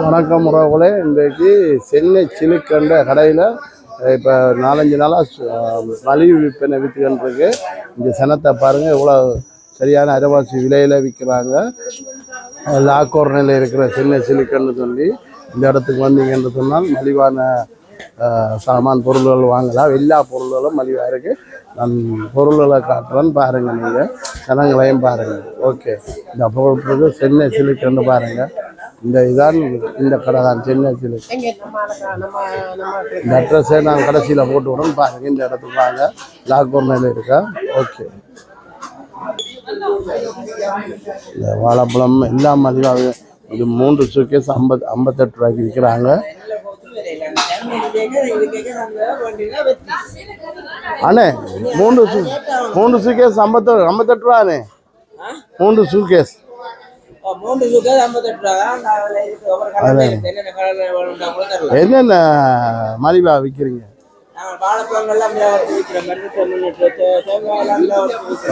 வணக்கம் உறவுகளே. இன்றைக்கு சென்னை சிலுக்கண்ட கடையில் இப்போ நாலஞ்சு நாளாக மலிவு விற்பனை விற்றுக்கிட்டு இந்த சனத்தை பாருங்கள் இவ்வளோ சரியான அரைவாசி விலையில் விற்கிறாங்க லாக்கோர்னில் இருக்கிற சென்னை சிலுக்கன்னு சொல்லி இந்த இடத்துக்கு வந்தீங்கன்னு சொன்னால் மலிவான சாமான் பொருள்கள் வாங்கலாம். எல்லா பொருள்களும் மலிவாக இருக்குது நான் பொருள்களை காட்டுறேன்னு பாருங்கள் நீங்கள் ஜனங்களையும் பாருங்கள் ஓகே. இந்த பொருட்களுக்கு சென்னை சிலுக்கன்னு பாருங்கள் இந்த இதான் இந்த கடை தான் சென்னை சிலுக்கு இந்த அட்ரஸை நான் கடைசியில் போட்டு விடணும் பாருங்க இந்த இடத்துக்கு வாங்க. லாக்டவுனில் இருக்கா? ஓகே இந்த வாழைப்பழம் எல்லாம் மதிவாக இது மூன்று சூக்கேஸ் ஐம்பது ஐம்பத்தெட்டு ரூபாய்க்கு விற்கிறாங்க. அண்ணே மூன்று மூன்று சூக்கேஸ் ஐம்பத்தெட்டு ஐம்பத்தெட்டு ரூபாண்ணே மூன்று சூக்கேஸ் என்னென்ன மலிவா விற்கிறீங்க.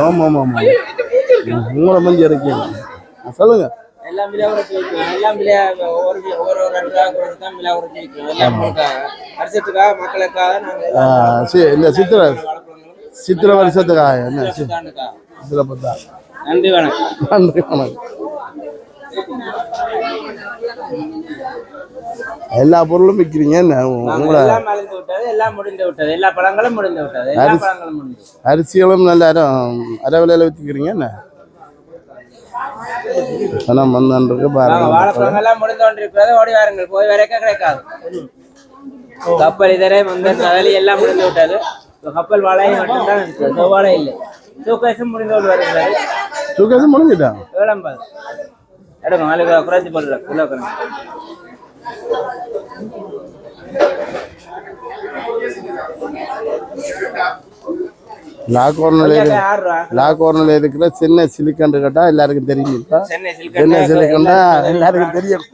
ஆமாம் ஆமாம் ஆமாம் உங்களை மஞ்சி இருக்கீங்க சொல்லுங்கள் எல்லாம் விலையா ஒவ்வொரு வி- ஒவ்வொரு ஒரு ரெண்டு ரூபா குறைச்சு தான் வியாபாரத்துக்கு விக்கிறோம். எல்லாம் உங்களுக்காக, வருஷத்துக்காக மக்களுக்காக நாங்க ஆ, எல்லாம் சி- இந்த சித்திரை சித்திரை வருஷத்துக்காக என்ன? சி- வருஷத்தாண்டுக்காக. சிறப்புதா நன்றி வணக்கம். நன்றி வணக்கம். எல்லா பொருளும் விற்கிறீங்க உங்களை எல்லாம் முடிந்து விட்டது. எல்லா பழங்களும் முடிந்து விட்டது. எல்லா பழங்களும் முடிந்து அரிசிகளும் நல்ல அரை அரை விலையில விற்றுக்கிறீங்க என்ன பணம் வந்துருக்கு பாருங்க. முடிந்து கொண்டிருக்கிறது ஓடி வாருங்கள். போய் வரைக்கும் கிடைக்காது. கப்பல் இதரை வந்து எல்லாம் முடிந்து விட்டது. கப்பல் வாழை மட்டும்தான் இருக்கு. செவ்வாழை இல்லை. முடிந்து கொண்டு வருகிறது. முடிஞ்சிட்டான் எடுங்க நாளைக்கு குறைச்சி போடுறேன் கிலோ கணக்கு லாக்டவுனில் லாக்டவுனில் இருக்கிற சின்ன சிலிக்கண்டு கேட்டா எல்லாருக்கும் தெரியும் சென்னை சிலிக்கண்டா எல்லாருக்கும் தெரியும்.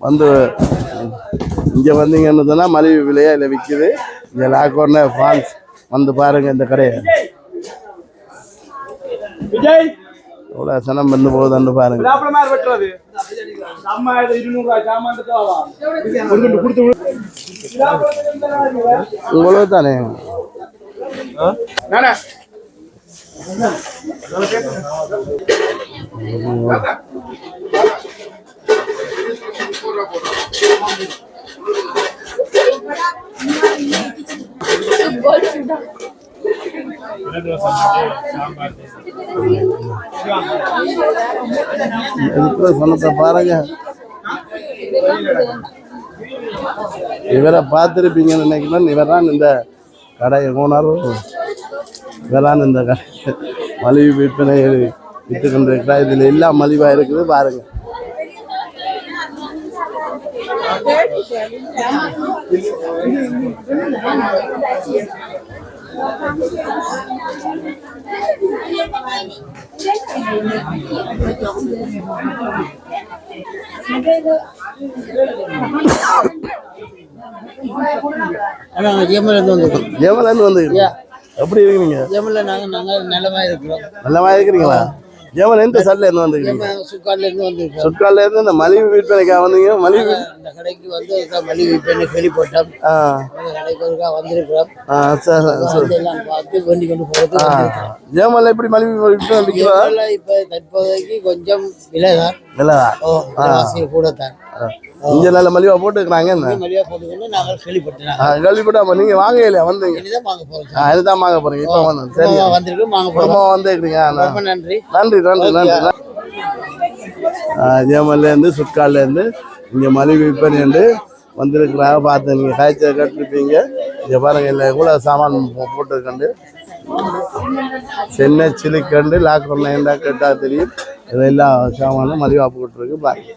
வந்து இங்கே வந்தீங்கன்னு சொன்னால் மலிவு விலையா இல்லை விற்கிது இங்கே லாக்டவுனில் ஃப்ரான்ஸ் வந்து பாருங்க இந்த கடையை. விஜய்! எவ்வளோ சனம் பண்ணு போகுதுன்னு பாருங்க லாபமா வெட்டுறது அம்மா இது இருநூறு இருக்கிற பாருங்க இவரை பார்த்துருப்பீங்கன்னு நினைக்கிறேன் இவர் இந்த கடை ஓனர் இவரான் இந்த கடை மலிவு விற்பனை விற்று கொண்டிருக்கிறார் இதில் எல்லாம் மலிவாக இருக்குது பாருங்க நாங்கள் ஜெயமலேருந்து வந்திருக்கோம். ஜெமலன்னு வந்து எப்படி இருக்கிறீங்க ஜெயமலில் நாங்கள் நாங்கள் நிலமாக இருக்கிறோம். நல்லமா இருக்கிறீங்களா? ஜெமல் எந்த சட்டில் இருந்து வந்துருக்கீங்க? சுக்காட்லேருந்து வந்திருக்கோம் சொற்காலில் இருந்து இந்த மலிவு விற்பனைக்காக வந்தீங்க? மலிவு இந்த கடைக்கு வந்து மளிகை பெண்ணு கேள்விப்பட்டோம். கடைக்கு ஒருக்கா வந்திருக்கிறோம். சரி எல்லாம் பார்த்து வேண்டி கொண்டு போகிறது எப்படி மலிவு விற்பனை இப்போ தற்போதைக்கு கொஞ்சம் விலை தான் கூட தான் இங்க நல்ல மலிவா போட்டுக்கிறாங்க நாங்கள் கேள்விப்பட்டா நீங்க வாங்க இல்லையா? வந்தீங்க இனிதான் வாங்க போகிறோம் ஆ, இதுதான் வாங்க போறீங்க. இப்போ வந்து சரி வந்திருக்கோம் வாங்க போகிறோம் குடும்பம் வந்துருக்கீங்க ரொம்ப நன்றி. நன்றி நன்றி ஜெயமல்லேருந்து சுட்கால்லேருந்து இங்கே மலிவு விற்பனை வந்திருக்கிறாங்க. பார்த்து நீங்கள் காய்ச்சல் கட்டிருப்பீங்க. இங்கே பாருங்க இல்லை கூட சாமான் போட்டிருக்கண்டு. சென்னை சிலிக்கண்டு லாக்டவுன் ஏண்டா கேட்டால் தெரியும். இது எல்லா சாமானும் மலிவாக போட்டிருக்கு. பாருங்க.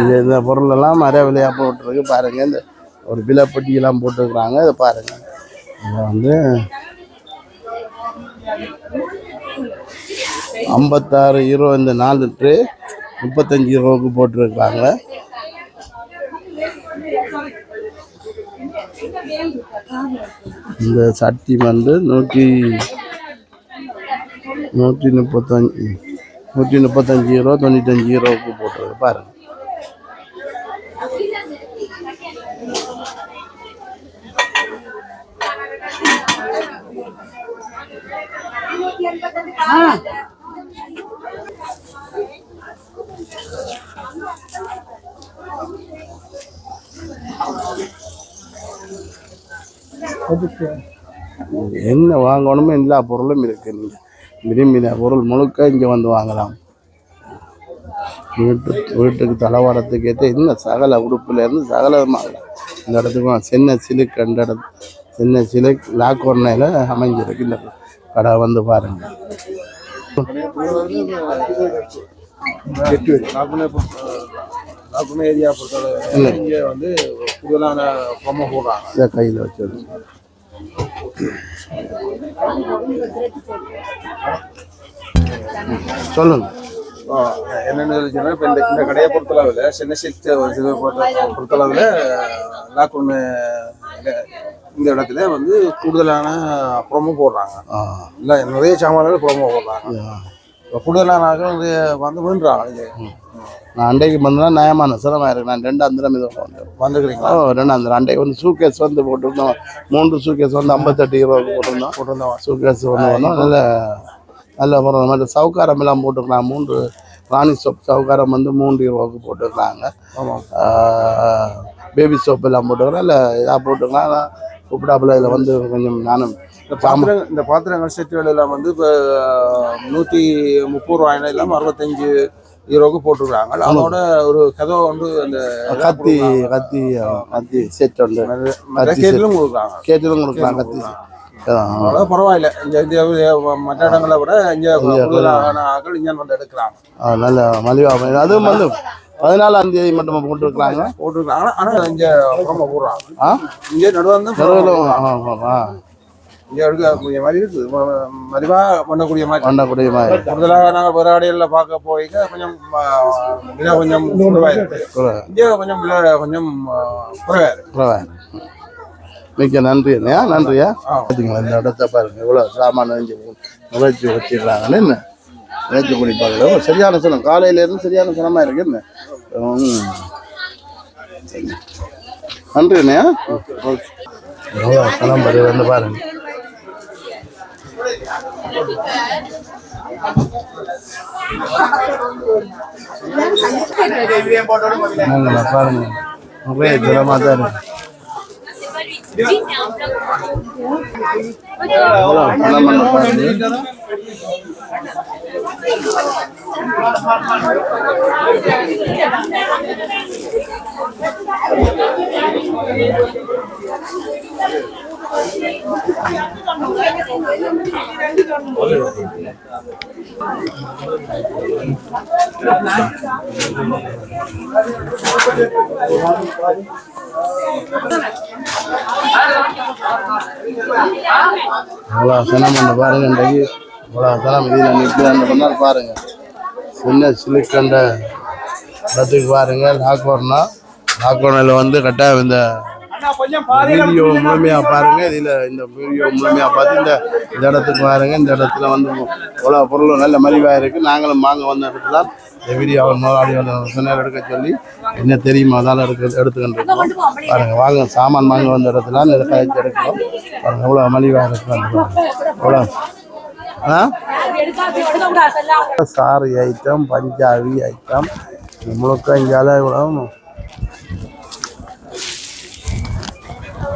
இது இந்த பொருளெல்லாம் மர விலையாக போட்டிருக்கு. பாருங்க இந்த ஒரு விலைப்பட்டியெல்லாம் போட்டிருக்கிறாங்க. இதை பாருங்க. இதை வந்து ஐம்பத்தாறு ஹீரோ இந்த நாலு லிட்ரு முப்பத்தஞ்சு ஹீரோவுக்கு போட்டிருக்காங்க. இந்த சட்டி வந்து நூற்றி நூற்றி முப்பத்தஞ்சு நூற்றி முப்பத்தஞ்சு ஹீரோ தொண்ணூத்தஞ்சு ஹீரோவுக்கு போட்டிருக்கு. பாருங்கள் என்ன வாங்கணுமோ எல்லா பொருளும் இருக்கு. நீங்கள் விரும்பின பொருள் முழுக்க இங்கே வந்து வாங்கலாம். வீட்டு வீட்டுக்கு தளவாடத்துக்கு ஏற்ற இன்னும் சகல உடுப்புலேருந்து வாங்கலாம் இந்த இடத்துக்கு சென்னை சின்ன சிலுக்கு அந்த இடத்து சின்ன சிலுக் லாக்கோர்னையில் அமைஞ்சிருக்கு இந்த கடை வந்து பாருங்க. ஏரியா பொறுத்தவரை இங்கே வந்து கூடுதலான ப்ரொமோ போடுறாங்க. இதை கையில் வச்சிருக்கு சொல்லுங்க. என்னென்ன சொல்லிச்சுன்னா இப்போ இந்த இந்த கடையை பொறுத்தளவில் சென்னை சில்க் பொறுத்தளவில் லாக்குன்னு இந்த இடத்துல வந்து கூடுதலான ப்ரொமோ போடுறாங்க. இல்லை நிறைய சாமான்கள் ப்ரொமோ போடுறாங்க. இப்போ கூடுதலான ஆட்கள் வந்து வந்து வேண்டுறாங்க இது. நான் அண்டைக்கு வந்தா நியாயமான சிரமம் இருக்கு நான் ரெண்டு அந்தரம் இது வந்தேன் வந்துக்கிறீங்களா ஓ ரெண்டாந்தரம் அண்டைக்கு வந்து சூக்கேஸ் வந்து போட்டிருந்தோம். மூன்று சூக்கேஸ் வந்து ஐம்பத்தெட்டு ரூபாய்க்கு போட்டிருந்தோம். போட்டிருந்தோம். சூக்கேஸ் ஒன்று வந்தோம் நல்ல நல்ல பொருள் மாதிரி சவுக்காரம் எல்லாம் போட்டுக்கலாம் மூன்று ராணி சோப் சவுக்காரம் வந்து மூன்று ரூபாய்க்கு போட்டுருக்காங்க ஆமாம் பேபி சோப் எல்லாம் போட்டுக்கிறோம் இல்லை இதாக போட்டுக்கலாம் கூப்பிடாப்புல இதில் வந்து கொஞ்சம் நானும் இந்த பாத்திரங்கள் இந்த பாத்திரங்கள் செட்டுகள் எல்லாம் வந்து இப்போ நூற்றி முப்பது ரூபாயில இல்லாமல் அறுபத்தஞ்சு ஈரோக்கு போட்டுருக்காங்க அதோட ஒரு கதவை வந்து அந்த கத்தி கத்தி கத்தி செட் set. கேட்டிலும் கொடுக்குறாங்க. கேட்டிலும் கொடுக்கலாம் கத்தி. அதனால பரவாயில்ல. இங்கே மற்ற இடங்களை விட இங்கே ஆட்கள் இங்கே வந்து எடுக்கிறாங்க. நல்ல மலிவாக அதுவும் வந்து பதினாலாம் தேதி மட்டும் போட்டுருக்காங்க போட்டுருக்காங்க ஆனால் இங்கே புறமா போடுறாங்க. ஆ? இங்கே நடுவில் தான் இங்கே எடுக்கக்கூடிய மாதிரி இருக்குது ம- மலிவாக பண்ணக்கூடிய மாதிரி. பண்ணக்கூடிய மாதிரி. கூடுதலாக நாங்கள் கடைகளில் பார்க்க போய் கொஞ்சம் விலை கொஞ்சம் குறைவாக இருக்குது குறை- இங்கே கொஞ்சம் விலை கொஞ்சம் குறைவாக இருக்குது குறைவாக மிக்க நன்றி அண்ணையா நன்றியா? பார்த்தீங்களா இந்த இடத்த பாருங்க. இவ்வளோ சாமான் நுழைச்சி வச்சிடுறாங்கன்னு என்ன நினைச்சு குடிப்பாங்க சரியான சனம். காலையிலேருந்து சரியான சனமாக இருக்கு. என்ன? ம். சரி. நன்றி அண்ணையா சனம் பாரு வந்து பாருங்க. பாருங்க. நிறைய ஜலமாக தான் இருக்கு. எவ்வளோ பணம் பண்ண பாருங்க இவ்வளோ சனம் பண்ண பாருங்க இன்றைக்கு. இவ்வளோ சனம் இதில் நிற்கிறான்னு பண்ணால் பாருங்க. சின்ன சிலுக்கண்ட இடத்துக்கு பாருங்க. லாக்டவுன்னா லாக்டவுனில் வந்து கட்டாயம் இந்த வீடியோ முழுமையாக பாருங்க. இதில் இந்த வீடியோ முழுமையாக பார்த்து இந்த இந்த இடத்துக்கு பாருங்க இந்த இடத்துல வந்து இவ்வளோ பொருள் நல்ல மலிவாக இருக்குது நாங்களும் வாங்க வந்த இடத்துல இந்த வீடியோவை முதலாளி வந்து சொன்னார் எடுக்க சொல்லி. என்ன தெரியுமா அதால் எடுக்க எடுத்துக்கிட்டு இருக்கோம் பாருங்க வாங்க சாமான் வாங்க வந்த இடத்துல இந்த கழிச்சு எடுக்கிறோம். பாருங்க எவ்வளோ மலிவாக இருக்கு. எவ்வளோ ஆ? சாரி ஐட்டம் பஞ்சாபி ஐட்டம் முழுக்க இங்கால இவ்வளோ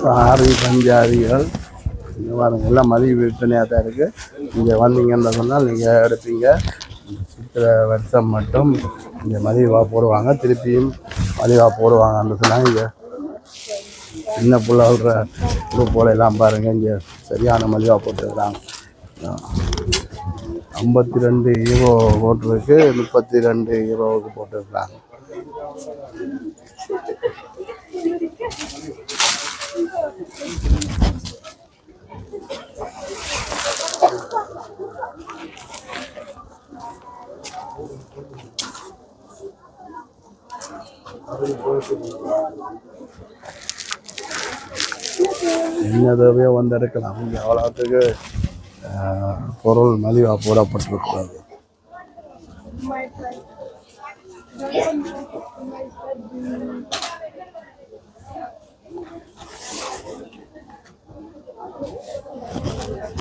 சாரி பஞ்சாபிகள் இங்கே பாருங்கள் எல்லாம் மதிய விற்பனையாக தான் இருக்குது இங்கே வந்தீங்கன்னு சொன்னால் நீங்கள் எடுப்பீங்க. சித்திர வருஷம் மட்டும் இங்கே மதிவாக போடுவாங்க. திருப்பியும் மதிவாக போடுவாங்கன்னு சொன்னால் இங்கே சின்ன புள்ள விடுற குரூப் போல எல்லாம் பாருங்கள் இங்கே சரியான மலிவாக போட்டுருக்குறாங்க ஐம்பத்தி ரெண்டு ஹீரோ போட்டிருக்கு. முப்பத்தி ரெண்டு ஹீரோவுக்கு போட்டிருக்கிறாங்க என்னதவையோ வந்திருக்கலாம். இங்கே அவ்வளோத்துக்கு பொருள் மலிவாக போடப்பட்டிருக்கிறது.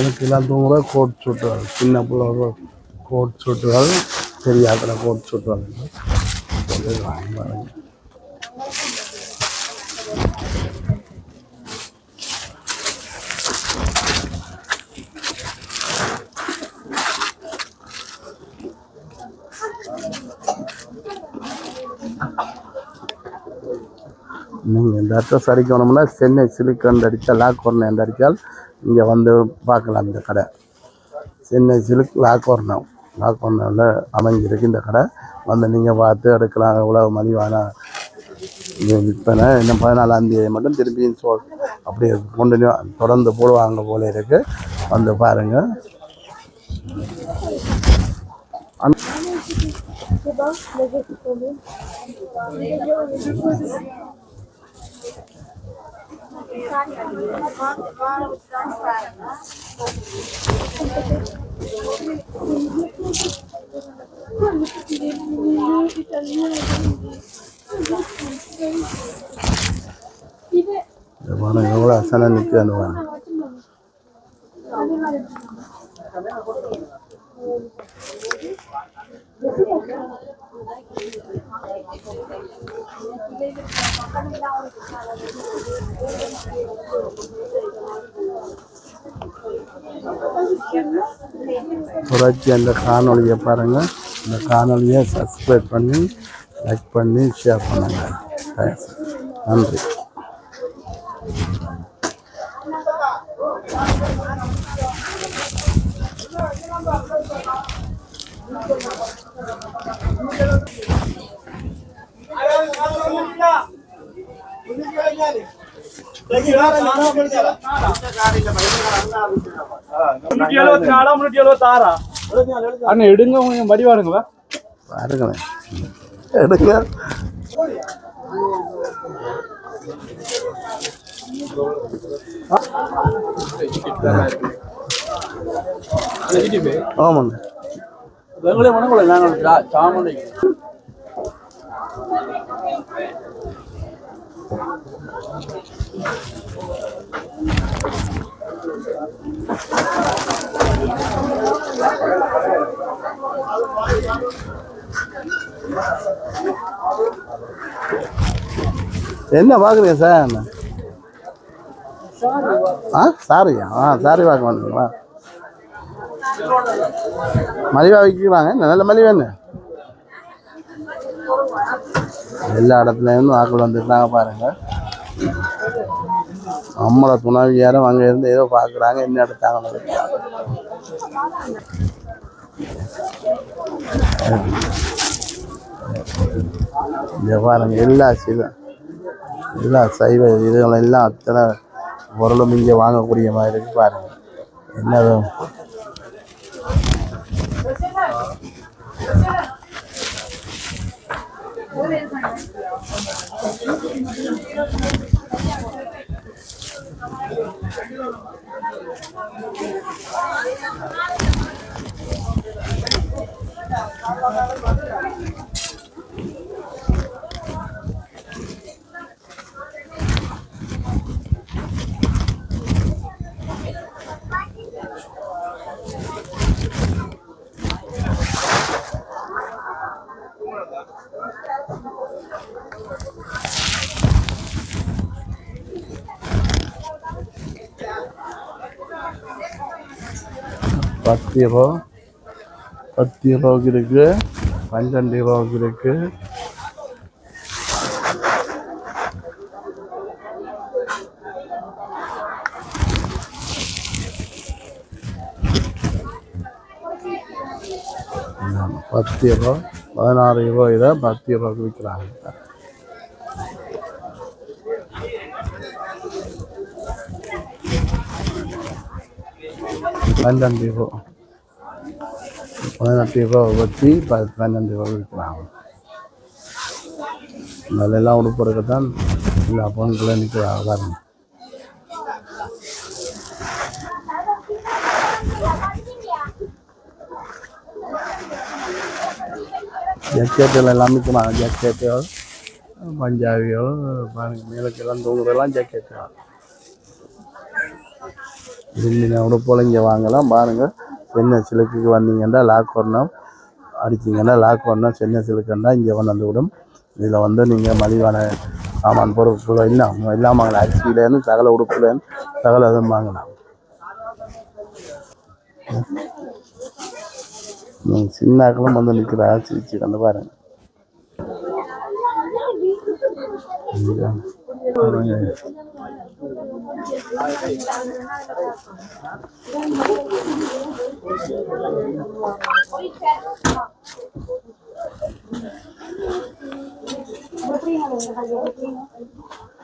எனக்கு எல்லாத்துக்கும் கூட கோட் சுட்டுவாங்க சின்ன பிள்ளை கோட் சுட்டுவாங்க பெரிய ஆக்கிற கோட் சுட்டுவாங்க வாங்கி நீங்கள் இந்த அட்ரஸ் அடிக்கணும்னா சென்னை சிலிக்கன் அடித்தால் லாக் அந்த அடித்தால் இங்கே வந்து பார்க்கலாம் இந்த கடை. சென்னை சிலுக் லாக்வர்ணம் லாக்வர்ணவில் அமைஞ்சிருக்கு இந்த கடை. வந்து நீங்கள் பார்த்து எடுக்கலாம். எவ்வளோ மலிவான விற்பனை. இன்னும் பதினாலாந்தேதி மட்டும் திரும்பியும் சோ அப்படியே கொண்டு தொடர்ந்து போடுவாங்க போல இருக்குது வந்து பாருங்கள் இந்த பாருங்க எவ்வளோ அசனம் நிற்கன்னு பாருங்க புரட்சி அந்த காணொலியை பாருங்கள் இந்த காணொலியை சப்ஸ்கிரைப் பண்ணி லைக் பண்ணி ஷேர் பண்ணுங்கள் நன்றி முன்னூத்தி எழுபத்தி நாலா முன்னூத்தி எழுபத்தி ஆறா அண்ணா எடுங்க கொஞ்சம் வடிவாருங்க பாருங்களேன் எடுங்க ஆமாங்க மனக்குள்ள நாங்கள் சாமலை என்ன பார்க்குறீங்க சார்? என்ன? ஆ சாரியா? ஆ சாரி பார்க்க வந்தீங்களா? மலிவா விற்கிறாங்க. என்ன நல்ல மலிவா என்ன? எல்லா இடத்துலேருந்தும் ஆக்கள் வந்துருந்தாங்க பாருங்கள் நம்மளை துணவியாரும் அங்கே இருந்து ஏதோ பார்க்குறாங்க என்ன எடுத்தாங்க வியாபாரம் எல்லா சீலும் எல்லா சைவ இதுகளும் எல்லாம் அத்தனை பொருளும் இங்கே வாங்கக்கூடிய மாதிரி இருக்கு பாருங்க என்னது Thank you. Thank you. பத்து ரூபா பத்து ரூபாவுக்கு இருக்கு பன்னெண்டு ரூபாவுக்கு இருக்கு. பத்து ரூபா பதினாறு ரூபா இதை பத்து ரூபாய்க்கு விற்கிறாங்க பன்னெண்டு ரூபா பதினெட்டு ரூபா வச்சு ப பன்னெண்டு ரூபா விற்கிறாங்க அதெல்லாம் உடுப்புறக்கு தான் எல்லா பொருட்களும் நிற்கிறாங்க பாருங்க ஜக்கெட்டில் எல்லாம் விற்கிறாங்க ஜக்கெட்டுகள் பஞ்சாபிகள் பாருங்க மேலுக்கெல்லாம் தூங்குறதெல்லாம் ஜக்கெட்டுகள் விரும்பினா கூட போல் இங்கே வாங்கலாம். பாருங்கள் சென்னை சிலுக்குக்கு வந்தீங்கன்னா லாக் வரணும் அடிச்சிங்கன்னா லாக் வரணும் சென்னை சிலுக்குன்னா இங்கே வந்து விடும். இதில் வந்து நீங்கள் மலிவான சாமான் பொருட்கள் எல்லாம் எல்லாம் வாங்கலாம். அரிசியிலேருந்து சகல உடுப்புலேருந்து சகல இதுவும் வாங்கலாம். சின்னாக்களும் வந்து நிற்கிறா சிரிச்சு கண்டு பாருங்க.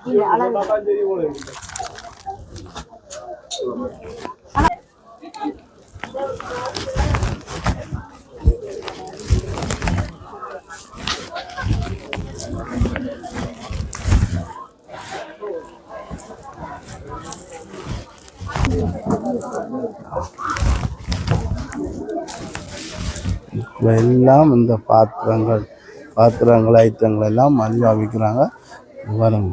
இங்க. பாருங்க. இப்போ எல்லாம் இந்த பாத்திரங்கள் பாத்திரங்கள் ஐட்டங்கள் எல்லாம் மலிவாக விற்கிறாங்க வரும்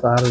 சாரு